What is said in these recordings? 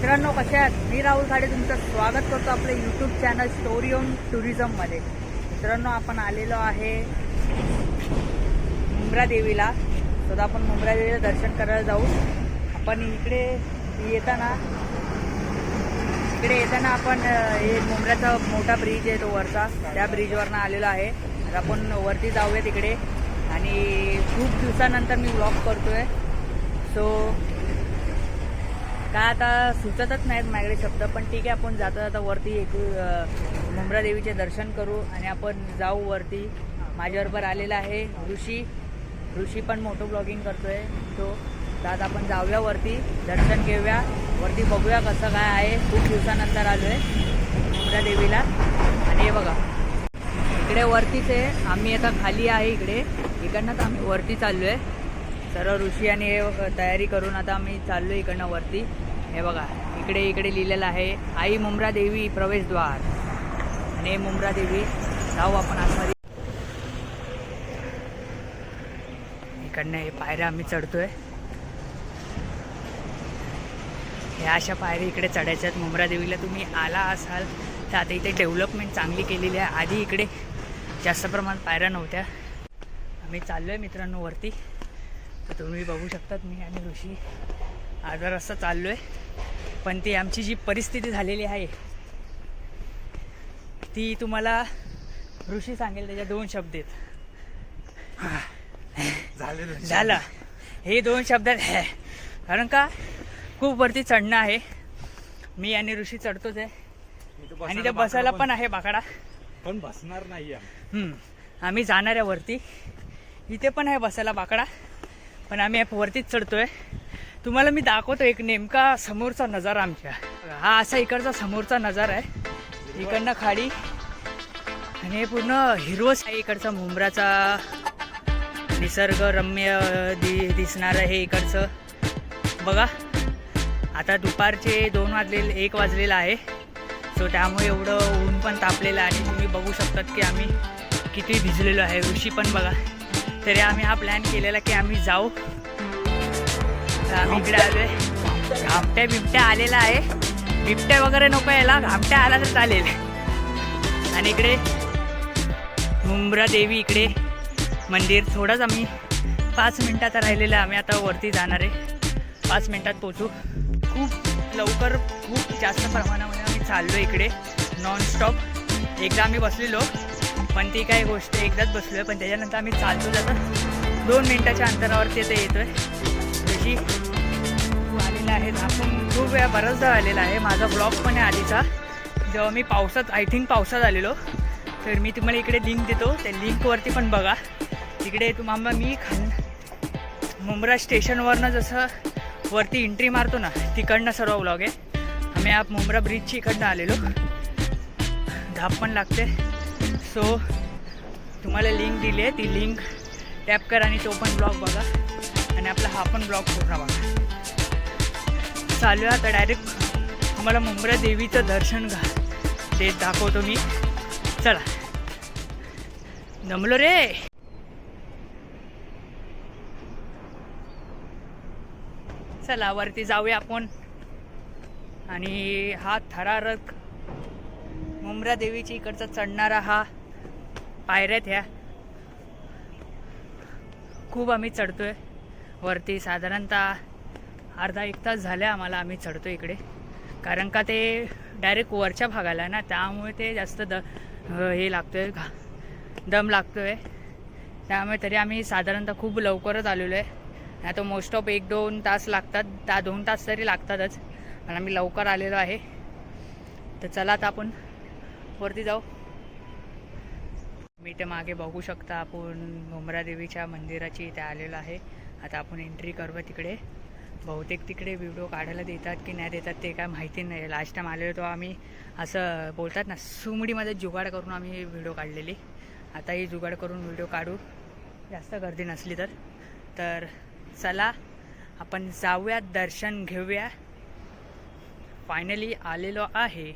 मित्रांनो कशा आहात? मी राहुल खाडे तुमचं स्वागत करतो आपलं यूट्यूब चॅनल स्टोरी ऑन टुरिझममध्ये मित्रांनो आपण आलेलो आहे मुंब्रा देवीला. तर आपण मुंब्रा देवीला दर्शन करायला जाऊ. आपण इकडे येताना इकडे येताना आपण हे मुंब्राचा मोठा ब्रिज आहे तो वरचा. त्या ब्रिजवरनं आलेलो आहे. तर आपण वरती जाऊया तिकडे. आणि खूप दिवसानंतर मी व्लॉग करतोय. सो काय आता सुचतच नाहीत माझ्याकडे शब्द पण ठीक आहे आपण जाता जाता वरती एक मुंब्रा देवीचे दर्शन करू आणि आपण जाऊ वरती. माझ्याबरोबर आलेला आहे ऋषी. ऋषी पण मोठं ब्लॉगिंग करतोय तो. तर आता आपण जाऊया वरती दर्शन घेऊया. वरती बघूया कसं काय आहे. खूप दिवसानंतर आलो आहे मुंब्रा देवीला. आणि हे बघा इकडे वरतीच आहे. आम्ही आता खाली आहे इकडे. इकडनंच आम्ही वरती चाललो आहे सर्व ऋषी आणि हे तयारी करून आता आम्ही चाललो इकडनं वरती. हे बघा इकडे इकडे लिहिलेलं आहे आई मुमरा देवी प्रवेशद्वार. आणि मुमरा देवी जाऊ आपण आतमध्ये. इकडनं हे पायऱ्या आम्ही चढतोय. ह्या अशा पायऱ्या इकडे चढायच्या आहेत. मुंब्रा देवीला तुम्ही आला असाल तर आता इथे डेव्हलपमेंट चांगली केलेली आहे. आधी इकडे जास्त प्रमाणात पायऱ्या नव्हत्या. आम्ही चाललो आहे मित्रांनो वरती. तुम्ही बघू शकतात मी आणि ऋषी अर्धा रस्ता चाललो आहे पण ती आमची जी परिस्थिती झालेली आहे ती तुम्हाला ऋषी सांगेल त्याच्या दोन शब्द आहेत. झाले हे दोन शब्दात आहे कारण का? खूप वरती चढणं आहे. मी आणि ऋषी चढतोच आहे. आणि ते बसायला पण आहे बाकडा. पण बसणार नाही. आम्ही जाणार आहे वरती. इथे पण आहे बसायला बाकडा. पण आम्ही वरतीच चढतोय. तुम्हाला मी दाखवतो एक नेमका समोरचा नजारा आमच्या. हा असा इकडचा समोरचा नजारा आहे. इकडनं खाडी आणि हे पूर्ण हिरवस आहे इकडचा मुंब्राचा निसर्गरम्य दि दिसणार आहे इकडचं. बघा आता दुपारचे दोन वाजलेले एक वाजलेलं आहे. सो त्यामुळे एवढं ऊन पण तापलेलं आहे. आणि तुम्ही बघू शकतात की आम्ही किती भिजलेलो आहे. ऋषी पण बघा. तरी आम्ही हा प्लॅन केलेला की आम्ही जाऊ. तर आम्ही इकडे आलोय. घामट्या बिबट्या आलेला आहे. बिबट्या वगैरे नको यायला. घामट्या आला तर चालेल. आणि इकडे मुंब्रा देवी इकडे मंदिर. थोडंच आम्ही पाच मिनटात राहिलेलं आहे. आम्ही आता वरती जाणार आहे. पाच मिनटात पोचू खूप लवकर खूप जास्त प्रमाणामध्ये आम्ही चाललो इकडे. नॉनस्टॉप एकदा आम्ही बसलेलो. पण ती काही गोष्ट एकदाच बसलो आहे पण त्याच्यानंतर आम्ही चालतो जातो. दोन मिनिटाच्या अंतरावर ते येतो आहे ऋषी आलेला आहे. आपण खूप वेळा बराचदा आलेला आहे. माझा ब्लॉग पण आहे आधीचा. जेव्हा मी पावसात आय थिंक पावसात आलेलो. तर मी तुम्हाला इकडे लिंक देतो. त्या लिंकवरती पण बघा. तिकडे तुम्हाला मी खान मुंब्रा स्टेशनवरनं जसं वरती एंट्री मारतो ना तिकडनं सर्व ब्लॉग आहे. आम्ही आप मुंब्रा ब्रिजची इकडनं आलेलो. धाप पण लागते. सो तुम्हाला लिंक दिली आहे. ती लिंक टॅप करा आणि तो पण ब्लॉग बघा. आणि आपला हा पण ब्लॉग पूर्ण बघा. चालू आहे आता डायरेक्ट तुम्हाला मुंब्रा देवीचं दर्शन घा ते दाखवतो मी. चला. जमलो रे. चला वरती जाऊया आपण. आणि हा थरारक मुंब्रा देवीची इकडचा चढणारा हा पायऱ्यात ह्या खूप आम्ही चढतोय. वरती साधारणतः अर्धा एक तास झाले आम्हाला आम्ही चढतो इकडे. कारण का ते डायरेक्ट वरच्या भागाला आहे ना त्यामुळे ते जास्त द हे लागतोय घा दम लागतोय. त्यामुळे तरी आम्ही साधारणतः खूप लवकरच आलेलो आहे. नाही तर मोस्ट ऑफ एक दोन तास लागतात त्या दोन तास तरी लागतातच. आणि आम्ही लवकर आलेलो आहे. तर चला आता आपण वरती जाऊ. मी ते मागे बघू शकता. आपण मुंब्रा देवीच्या मंदिराची इथे आलेलो आहे. आता आपण एंट्री करूया तिकडे. बहुतेक तिकडे व्हिडिओ काढायला देतात की नाही देतात ते काय माहिती नाही. लास्ट टाइम आलेलो तो आम्ही असं बोलतात ना सुमडीमध्ये जुगाड करून आम्ही व्हिडिओ काढलेली. आताही जुगाड करून व्हिडिओ काढू. जास्त गर्दी नसली तर. तर चला आपण जाऊया दर्शन घेऊया. फायनली आलेलो आहे.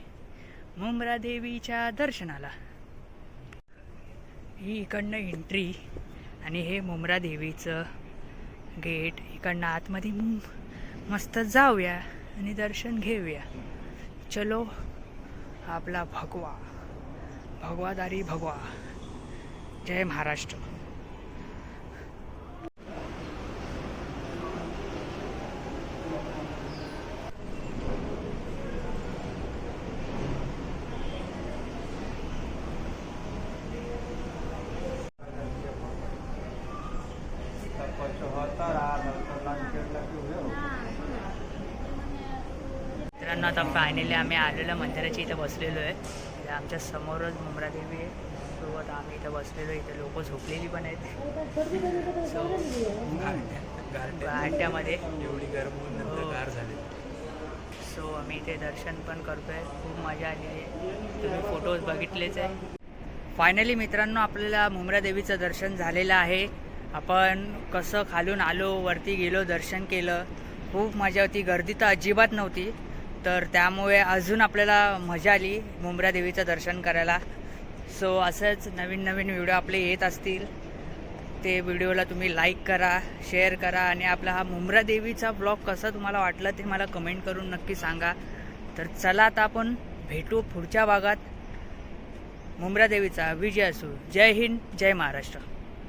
मुंब्रा देवीच्या दर्शनाला. ही इकडनं एंट्री आणि हे मुंब्रा देवीचं गेट इकडनं आतमध्ये मस्त जाऊया आणि दर्शन घेऊया. चलो आपला भगवा. भगवादारी भगवा. जय महाराष्ट्र. मित्रांनो आता फायनली आम्ही आलेलो मंदिराच्या इथं बसलेलो आहे. इथे आमच्या समोरच मुंब्रा देवी आहे. सो आता आम्ही इथं बसलेलो आहे. इथं लोक झोपलेली पण आहेत. सो घाट्यामध्ये एवढी गरम होऊन हो. नंतर गार झाली. सो आम्ही इथे दर्शन पण करतोय. खूप मजा आली आहे. तुम्ही फोटोज बघितलेच आहे. फायनली मित्रांनो आपल्याला मुंब्रा देवीचं दर्शन झालेलं आहे. आपण कसं खालून आलो वरती गेलो दर्शन केलं. खूप मजा होती. गर्दी तर अजिबात नव्हती. तर त्यामुळे अजून आपल्याला मजा आली मुंब्रा देवीचं दर्शन करायला. सो असंच नवीन नवीन व्हिडिओ आपले येत असतील. ते व्हिडिओला तुम्ही लाईक करा शेअर करा आणि आपला हा मुंब्रा देवीचा ब्लॉग कसा तुम्हाला वाटला ते मला कमेंट करून नक्की सांगा. तर चला आता आपण भेटू पुढच्या भागात. मुंब्रा देवीचा विजय असू. जय हिंद जय महाराष्ट्र.